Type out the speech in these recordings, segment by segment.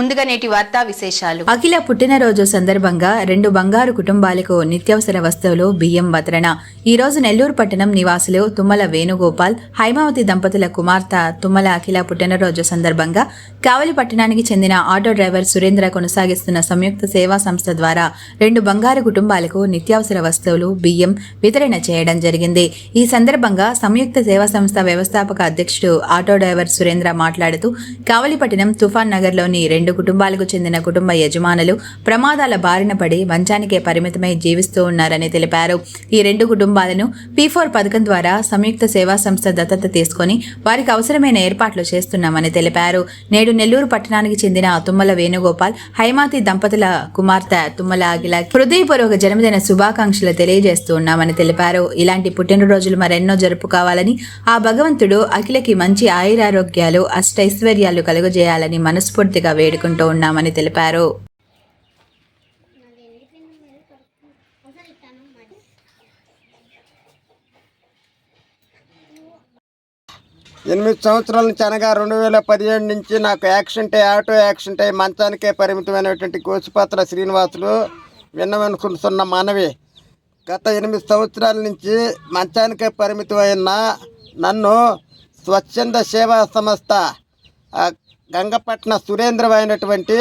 ముందుగా నేటి వార్తా విశేషాలు. అఖిల పుట్టినరోజు సందర్భంగా రెండు బంగారు కుటుంబాలకు నిత్యావసర వస్తువులు బియ్యం వతరణ. ఈ రోజు నెల్లూరు పట్టణం నివాసులు తుమ్మల వేణుగోపాల్ హైమావతి దంపతుల కుమార్తె తుమ్మల అఖిల పుట్టినరోజు సందర్భంగా కావలి పట్టణానికి చెందిన ఆటో డ్రైవర్ సురేంద్ర కొనసాగిస్తున్న సంయుక్త సేవా సంస్థ ద్వారా రెండు బంగారు కుటుంబాలకు నిత్యావసర వస్తువులు బియ్యం వితరణ చేయడం జరిగింది. ఈ సందర్భంగా సంయుక్త సేవా సంస్థ వ్యవస్థాపక అధ్యక్షుడు ఆటో డ్రైవర్ సురేంద్ర మాట్లాడుతూ కావలిపట్నం తుఫాన్ నగర్లోని రెండు కుటుంబాలకు చెందిన కుటుంబ యజమానులు ప్రమాదాల బారిన పడి మంచానికే పరిమితమై జీవిస్తూ ఉన్నారని తెలిపారు. ఈ రెండు కుటుంబాలను పీ ఫోర్ పథకం ద్వారా సంయుక్త సేవా సంస్థ దత్తత తీసుకొని వారికి అవసరమైన ఏర్పాట్లు చేస్తున్నామని తెలిపారు. నేడు నెల్లూరు పట్టణానికి చెందిన తుమ్మల వేణుగోపాల్ హైమాతి దంపతుల కుమార్తె తుమ్మల అఖిల హృదయపూర్వక జన్మదిన శుభాకాంక్షలు తెలియజేస్తూ ఉన్నామని తెలిపారు. ఇలాంటి పుట్టినరోజులు మరెన్నో జరుపుకోవాలని ఆ భగవంతుడు అఖిలకి మంచి ఆయురారోగ్యాలు అష్టైశ్వర్యాలు కలుగజేయాలని మనస్ఫూర్తిగా వేడుకుంటూ ఉన్నామని తెలిపారు. ఎనిమిది సంవత్సరాల నుంచి అనగా రెండు వేల పదిహేడు నుంచి నాకు యాక్సిడెంట్ ఆటో యాక్సిడెంట్ అయ్యి మంచానికే పరిమితమైనటువంటి గోసిపాత్ర శ్రీనివాసులు విన్నవనుకుంటున్న మనవి. గత ఎనిమిది సంవత్సరాల నుంచి మంచానికే పరిమితమైన నన్ను స్వచ్ఛంద సేవా సంస్థ గంగపట్న సురేంద్ర అయినటువంటి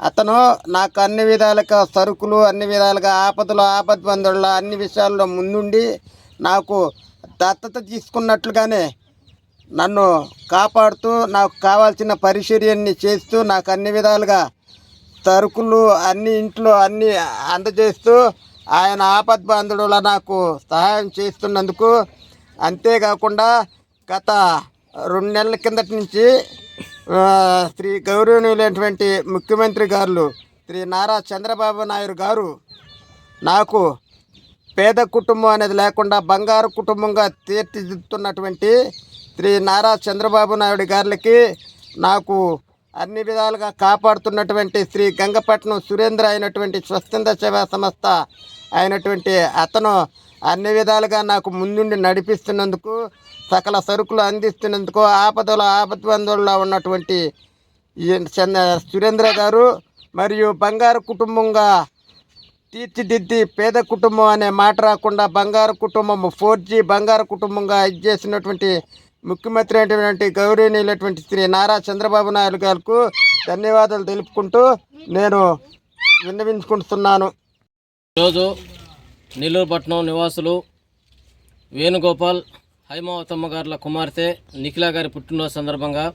అతను నాకు అన్ని విధాలుగా సరుకులు అన్ని విధాలుగా ఆపదలు ఆపద్బంధుల్లో అన్ని విషయాల్లో ముందుండి నాకు దత్తత తీసుకున్నట్లుగానే నన్ను కాపాడుతూ నాకు కావాల్సిన పరిచర్యన్ని చేస్తూ నాకు అన్ని విధాలుగా సరుకులు అన్ని ఇంట్లో అన్ని అందజేస్తూ ఆయన ఆపద్బాంధుడులా నాకు సహాయం చేస్తున్నందుకు అంతేకాకుండా గత రెండు నెలల కిందటి నుంచి శ్రీ గౌరవనీయులైనటువంటి ముఖ్యమంత్రి గారు శ్రీ నారా చంద్రబాబు నాయుడు గారు నాకు పేద కుటుంబం అనేది లేకుండా బంగారు కుటుంబంగా తీర్చిదిద్దుతున్నటువంటి శ్రీ నారా చంద్రబాబు నాయుడు గారికి నాకు అన్ని విధాలుగా కాపాడుతున్నటువంటి శ్రీ గంగపట్నం సురేంద్ర అయినటువంటి స్వచ్ఛంద సేవా సంస్థ అయినటువంటి అతను అన్ని విధాలుగా నాకు ముందుండి నడిపిస్తున్నందుకు సకల సరుకులు అందిస్తున్నందుకు ఆపదల ఆపద్బంధుల్లో ఉన్నటువంటి సురేంద్ర గారు మరియు బంగారు కుటుంబంగా తీర్చిదిద్ది పేద కుటుంబం అనే మాట రాకుండా బంగారు కుటుంబం ఫోర్ జీ బంగారు కుటుంబంగా ఇది చేసినటువంటి ముఖ్యమంత్రి అయినటువంటి గౌరవనీయులైనటువంటి శ్రీ నారా చంద్రబాబు నాయుడు గారికి ధన్యవాదాలు తెలుపుకుంటూ నేను విన్నవించుకుంటున్నాను. ఈరోజు నెల్లూరుపట్నం నివాసులు వేణుగోపాల్ హైమావతమ్మ గారుల కుమార్తె నిఖిల గారి పుట్టినరోజు సందర్భంగా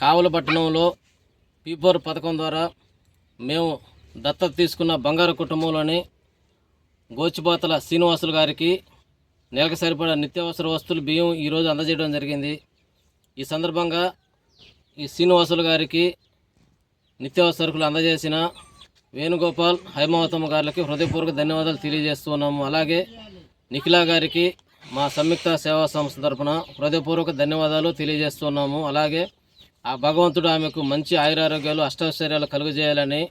కావలపట్నంలో పీపోర్ పథకం ద్వారా మేము దత్తత తీసుకున్న బంగారు కుటుంబంలోని గోచిపాతల శ్రీనివాసులు గారికి నెలకు సరిపడా నిత్యావసర వస్తువులు బియ్యం ఈరోజు అందజేయడం జరిగింది. ఈ సందర్భంగా ఈ శ్రీనివాసులు గారికి నిత్యావసర సరుకులు అందజేసిన వేణుగోపాల్ హైమావతమ్మ గారికి హృదయపూర్వక ధన్యవాదాలు తెలియజేస్తున్నాము. అలాగే నిఖిలా గారికి మా సంయుక్త సేవా సంస్థ తరఫున హృదయపూర్వక ధన్యవాదాలు తెలియజేస్తున్నాము. అలాగే ఆ భగవంతుడు ఆమెకు మంచి ఆయురారోగ్యాలు అష్టాశ్చర్యాలు కలుగజేయాలని